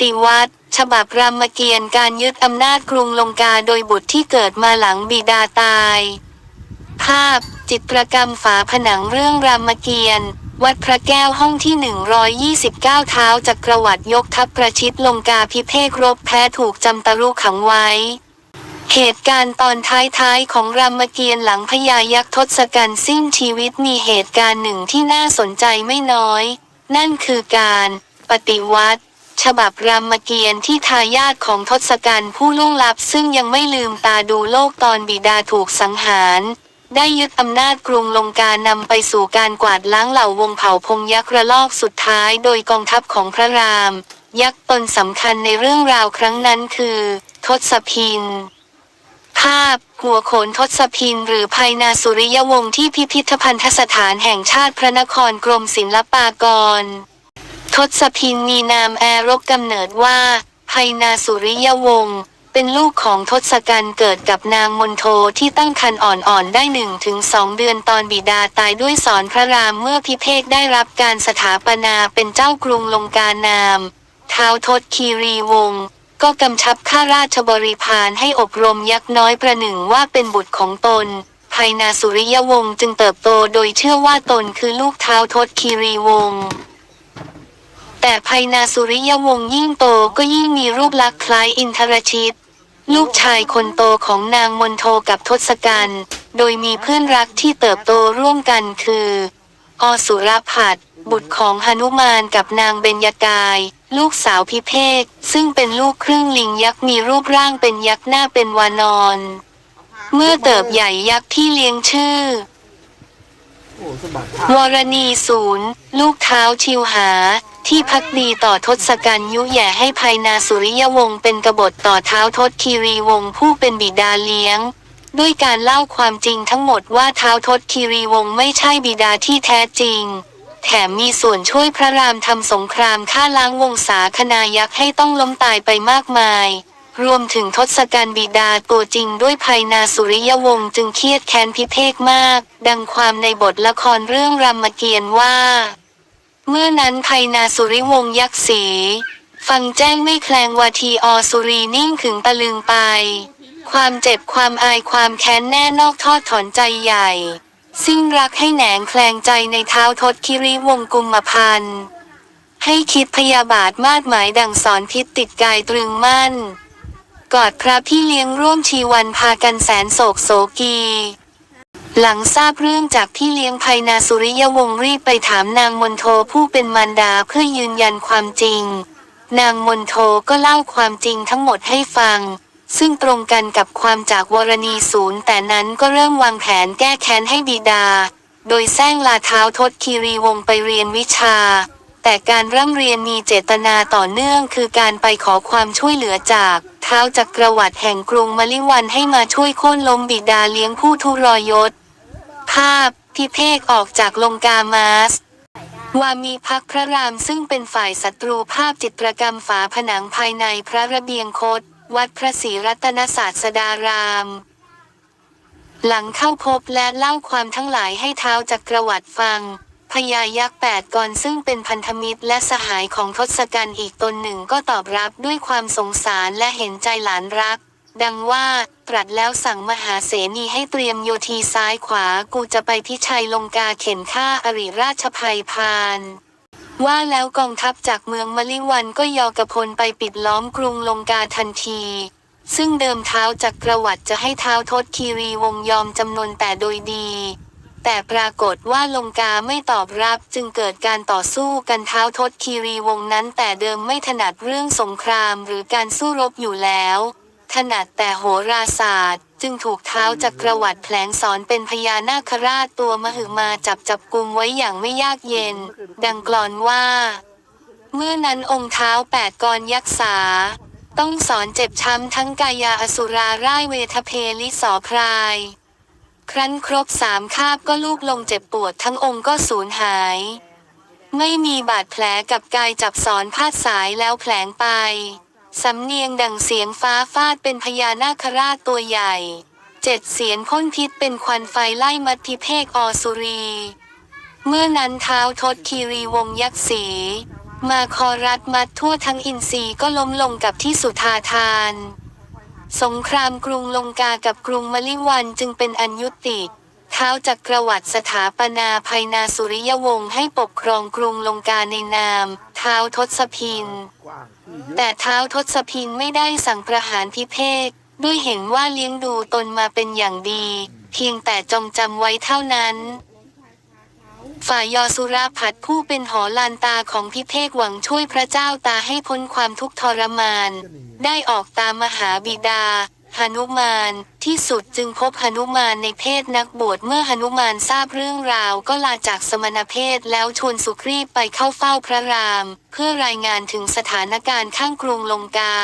ฏิวัติ ฉบับรามเกียรติ์การยึดอำนาจกรุงลงกาโดยบุตรที่เกิดมาหลังบิดาตาย ภาพ จิตรกรรมฝาผนังเรื่องรามเกียรติ์วัดพระแก้วห้องที่ 129 เท้าจักรวรรดิยกทัพประชิดลงกาพิเภกรบแพ้ถูกจำตารุขังไว้ เหตุการณ์ตอนท้ายๆ ของรามเกียรติ์หลังพญายักษ์ทศกัณฐ์สิ้นชีวิตมีเหตุการณ์หนึ่งที่น่าสนใจไม่น้อย นั่นคือการ ปฏิวัติ ฉบับรามเกียรติ์ที่ทายาทของทศกัณฐ์ผู้ล่วงลับซึ่งยังไม่ลืมตาดูโลกตอนบิดาถูกสังหาร ได้ยึดอำนาจกรุงลงกานำไปสู่การกวาดล้างเหล่าวงเผ่าพงยักษ์ระลอกสุดท้ายโดยกองทัพของพระราม ยักษ์ตนสำคัญในเรื่องราวครั้งนั้นคือ ทศพินภาพหัวโขนทศพินหรือภัยนาสุริยวงศ์ที่พิพิธภัณฑสถานแห่งชาติพระนครกรมศิลปากร ทศพินมีนามแอรกกำเนิดว่าภัยนาสุริยวงศ์เป็นลูกของทศกัณฐ์เกิดกับนางมนโทที่ตั้งครรภ์อ่อนๆได้หนึ่งถึงสองเดือนตอนบิดาตายด้วยสอนพระรามเมื่อพิเภกได้รับการสถาปนาเป็นเจ้ากรุงลงกานามท้าวทศคีรีวงศ์ก็กำชับข้าราชบริพารให้อบรมยักษ์น้อยประหนึ่งว่าเป็นบุตรของตนภัยนาสุริยวงศ์จึงเติบโตโดยเชื่อว่าตนคือลูกท้าวทศคีรีวงศ์ แต่ภัยนาสุริยวงศ์ยิ่งโตก็ยิ่งมีรูปลักษณ์คล้ายอินทรชิต ลูกชายคนโตของนางมนโทกับทศกัณฐ์โดยมีเพื่อนรักที่เติบโตร่วมกันคือ อสุรพัดบุตรของหนุมานกับนางเบญญากาย ลูกสาวพิเภกซึ่งเป็นลูกครึ่งลิงยักษ์มีรูปร่างเป็นยักษ์หน้าเป็นวานอน เมื่อเติบใหญ่ยักษ์ที่เลี้ยงชื่อวรณีศูนย์ ลูกเท้าชิวหา ที่พักดีต่อทศกัณฐ์ยุแย่ให้ภัยนาสุริยวงศ์เป็นกบฏต่อเท้าทศคีรีวงศ์ผู้เป็นบิดาเลี้ยง ด้วยการเล่าความจริงทั้งหมดว่าเท้าทศคีรีวงศ์ไม่ใช่บิดาที่แท้จริง แถมมีส่วนช่วยพระรามทำสงครามฆ่าล้างวงศาคณายักษ์ให้ต้องล้มตายไปมากมาย รวมถึงทศกัณฐ์บิดาตัวจริงด้วยภัยนาสุริยวงศ์จึงเครียดแค้นพิเภกมาก ดังความในบทละครเรื่องรามเกียรติ์ว่า เมื่อนั้นภัยนาสุริวงศ์ยักษ์สีฟังแจ้งไม่แคลงวาทีอสุรีนิ่งขึงตะลึงไป ความเจ็บความอายความแค้นแน่นอกทอดถอนใจใหญ่ซึ่งรักให้แหนงแคลงใจในเท้าทศคิริวงศ์กุมพันธ์ให้คิดพยาบาทมาดหมายดังสอนพิษติดกายตรึงมั่น กอดพระพี่เลี้ยงร่วมชีวันพากันแสนโศกโศกี หลังทราบเรื่องจากพี่เลี้ยงภัยนาสุริยวงศ์รีบไปถามนางมนโทผู้เป็นมารดาเพื่อยืนยันความจริง นางมนโทก็เล่าความจริงทั้งหมดให้ฟัง ซึ่งตรงกันกับความจากวรณีศูนย์ แต่นั้นก็เริ่มวางแผนแก้แค้นให้บิดา โดยแซงลาเท้าทศคีรีวงศ์ไปเรียนวิชา แต่การร่ำเรียนมีเจตนาต่อเนื่องคือการไปขอความช่วยเหลือจากเท้าจักระวรรดิแห่งกรุงมลิวันให้มาช่วยโค่นล้มบิดาเลี้ยงผู้ทุรอยศ ภาพพิเภกออกจากลงกามาสว่ามีพักพระรามซึ่งเป็นฝ่ายศัตรูภาพจิตรกรรมฝาผนังภายในพระระเบียงคตวัดพระศรีรัตนศาสดาราม หลังเข้าพบและเล่าความทั้งหลายให้เท้าจักรวรรดิฟังพญายักษ์แปดกรซึ่งเป็นพันธมิตรและสหายของทศกัณฐ์อีกตนหนึ่งก็ตอบรับด้วยความสงสารและเห็นใจหลานรัก ดังว่า ตรัสแล้วสั่งมหาเสนีให้เตรียมโยทีซ้ายขวากูจะไปพิชัยลงกาเข็นฆ่าอริราชภัยพานว่าแล้วกองทัพจากเมืองมะลิวันก็ยอกระพลไปปิดล้อมกรุงลงกาทันที ซึ่งเดิมเท้าจักประวรรดิจะให้เท้าทศคีรีวงยอมจำนนแต่โดยดี แต่ปรากฏว่าลงกาไม่ตอบรับจึงเกิดการต่อสู้กันเท้าทศคีรีวงนั้นแต่เดิมไม่ถนัดเรื่องสงครามหรือการสู้รบอยู่แล้ว ถนัดแต่โหราศาสตร์ จึงถูกเท้าจักรวรรดิแผลงสอนเป็นพญานาคราชตัวมหึมาจับจับกุมไว้อย่างไม่ยากเย็น ดังกลอนว่า เมื่อนั้นองค์เท้าแปดกรยักษา ต้องสอนเจ็บช้ำทั้งกายาอสุราร่ายเวทเพลิสอพราย ครั้นครบสามคาบก็ลูกลงเจ็บปวดทั้งองค์ก็สูญหาย ไม่มีบาดแผลกับกายจับสอนพาดสายแล้วแผลงไป สำเนียงดังเสียงฟ้าฟาดเป็นพญานาคราชตัวใหญ่ เจ็ดเสียนพ่นพิษเป็นควันไฟไล่มัดพิเภกอสุรี เมื่อนั้นเท้าทศคีรีวงยักษ์สีมาคอรัฐมัดทั่วทั้งอินทรีย์ก็ล้มลงกับที่สุธาทาน สงครามกรุงลงกากับกรุงมะลิวันจึงเป็นอันยุติเท้าจักรวรรดิสถาปนาภัยนาสุริยวงศ์ให้ปกครองกรุงลงกาในนาม ท้าวทศพิน แต่เท้าวทศพินไม่ได้สั่งประหารพิเภกด้วยเห็นว่าเลี้ยงดูตนมาเป็นอย่างดี เพียงแต่จงจำไว้เท่านั้น ฝ่ายยอสุราผัดผู้เป็นหอลานตาของพิเภกหวังช่วยพระเจ้าตาให้พ้นความทุกข์ทรมาน ได้ออกตามมหาบิดา หนุมาน ที่สุดจึงพบหนุมานในเพศนักบวชเมื่อหนุมานทราบเรื่องราวก็ลาจากสมณเพศแล้วชวนสุครีพไปเข้าเฝ้าพระราม เพื่อรายงานถึงสถานการณ์ข้างกรุงลงกา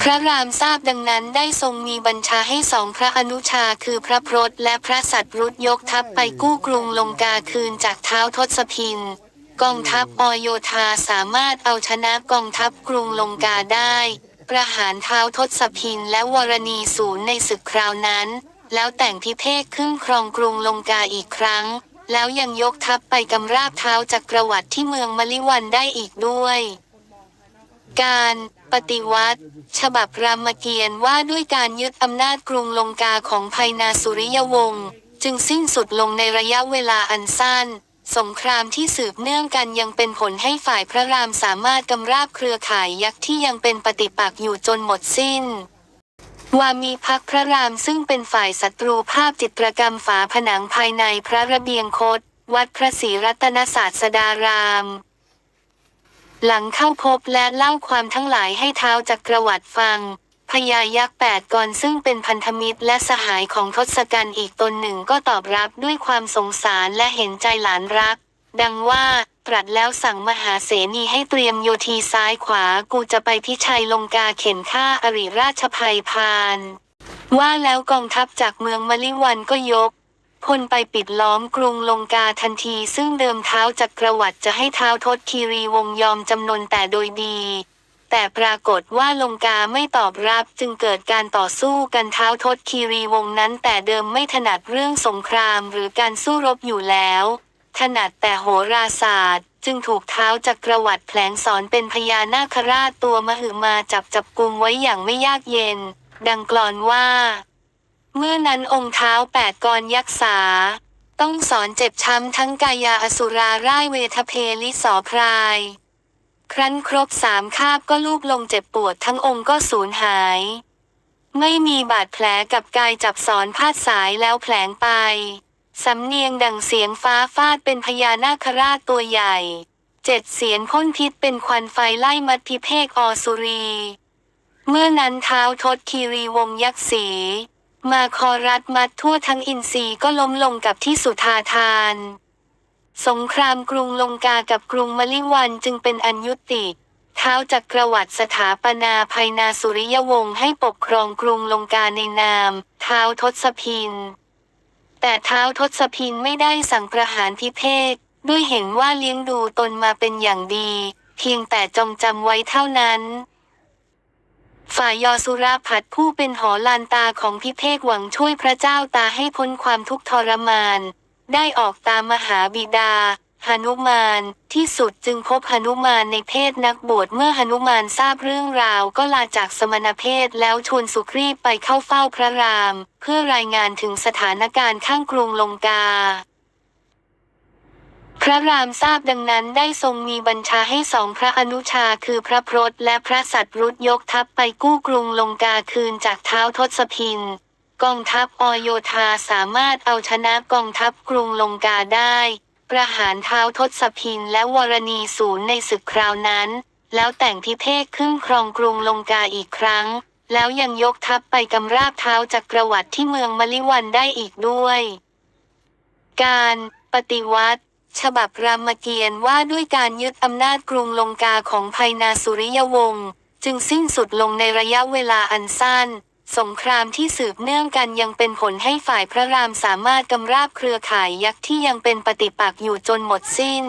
พระรามทราบดังนั้นได้ทรงมีบัญชาให้สองพระอนุชาคือพระพรตและพระสัตรุษยกทัพไปกู้กรุงลงกาคืนจากเท้าทศพิน กองทัพอโยธาสามารถเอาชนะกองทัพกรุงลงกาได้ ประหารเท้าทศพินและวรณีศูนย์ในศึกคราวนั้น แล้วแต่งพิเภกขึ้นครองกรุงลงกาอีกครั้ง แล้วยังยกทัพไปกำราบเท้าจักรวรรดิที่เมืองมะลิวันได้อีกด้วย การปฏิวัติ ฉบับรามเกียรติ์ว่าด้วยการยึดอำนาจกรุงลงกาของภัยนาสุริยวงศ์จึงสิ้นสุดลงในระยะเวลาอันสั้น สงครามที่สืบเนื่องกันยังเป็นผลให้ฝ่ายพระรามสามารถกำราบเครือข่ายยักษ์ที่ยังเป็นปฏิปักษ์อยู่จนหมดสิ้นว่ามีพักพระรามซึ่งเป็นฝ่ายศัตรูภาพจิตรกรรมฝาผนังภายในพระระเบียงคต วัดพระศรีรัตนศาสดาราม หลังเข้าพบและเล่าความทั้งหลายให้เท้าจักรวรรดิฟัง พญายักษ์แปดกรซึ่งเป็นพันธมิตรและสหายของทศกัณฐ์อีกตนหนึ่งก็ตอบรับด้วยความสงสารและเห็นใจหลานรัก ดังว่าตรัสแล้วสั่งมหาเสนีให้เตรียมโยทีซ้ายขวากูจะไปพิชัยลงกาเข็นฆ่าอริราชภัยพาน ว่าแล้วกองทัพจากเมืองมะลิวันก็ยกพลไปปิดล้อมกรุงลงกาทันทีซึ่งเดิมเท้าจักกระวรรดิจะให้เท้าทศคีรีวงยอมจำนนแต่โดยดี แต่ปรากฏว่าลงกาไม่ตอบรับจึงเกิดการต่อสู้กันเท้าทศคีรีวงนั้นแต่เดิมไม่ถนัดเรื่องสงครามหรือการสู้รบอยู่แล้ว ถนัดแต่โหราศาสตร์ จึงถูกเท้าจักรวรรดิแผลงสอนเป็นพญานาคราชตัวมหึมาจับจับกุมไว้อย่างไม่ยากเย็น ดังกลอนว่า เมื่อนั้นองค์เท้าแปดกรยักษาต้องสอนเจ็บช้ำทั้งกายาอสุราร่ายเวทเพลิสอพราย ครั้นครบสามคาบก็ลูบลงเจ็บปวดทั้งองค์ก็สูญหาย ไม่มีบาดแผลกับกายจับสอนพาดสายแล้วแผลงไป สำเนียงดังเสียงฟ้าฟาดเป็นพญานาคราชตัวใหญ่ เจ็ดเสียนพ่นพิษเป็นควันไฟไล่มัดพิเภกอสุรี เมื่อนั้นเท้าทศคีรีวงยักษ์สี มาคอรัฐมัดทั่วทั้งอินทรีย์ก็ล้มลงกับที่สุธาทาน สงครามกรุงลงกากับกรุงมะลิวันจึงเป็นอันยุติเท้าจักรวรรดิสถาปนาภัยนาสุริยวงศ์ให้ปกครองกรุงลงกาในนามเท้าทศพิน แต่เท้าทศพินไม่ได้สั่งประหารพิเภกด้วยเห็นว่าเลี้ยงดูตนมาเป็นอย่างดี เพียงแต่จงจำไว้เท่านั้น ฝ่ายยอสุราผัดผู้เป็นหอลานตาของพิเภกหวังช่วยพระเจ้าตาให้พ้นความทุกข์ทรมาน ได้ออกตามมหาบิดาหนุมานที่สุดจึงพบหนุมานในเพศนักบวชเมื่อหนุมานทราบเรื่องราวก็ลาจากสมณเพศแล้วชวนสุครีพไปเข้าเฝ้าพระราม เพื่อรายงานถึงสถานการณ์ข้างกรุงลงกา พระรามทราบดังนั้นได้ทรงมีบัญชาให้สองพระอนุชาคือพระพรตและพระสัตรุษยกทัพไปกู้กรุงลงกาคืนจากเท้าทศพิน กองทัพอโยธาสามารถเอาชนะกองทัพกรุงลงกาได้ ประหารเท้าทศพินและวรณีศูนย์ในศึกคราวนั้น แล้วแต่งพิเภกขึ้นครองกรุงลงกาอีกครั้ง แล้วยังยกทัพไปกำราบเท้าจักรวรรดิที่เมืองมะลิวันได้อีกด้วย การปฏิวัติ ฉบับรามเกียรติ์ว่าด้วยการยึดอำนาจกรุงลงกาของภัยนาสุริยวงศ์จึงสิ้นสุดลงในระยะเวลาอันสั้น สงครามที่สืบเนื่องกันยังเป็นผลให้ฝ่ายพระรามสามารถกำราบเครือข่ายยักษ์ที่ยังเป็นปฏิปักษ์อยู่จนหมดสิ้น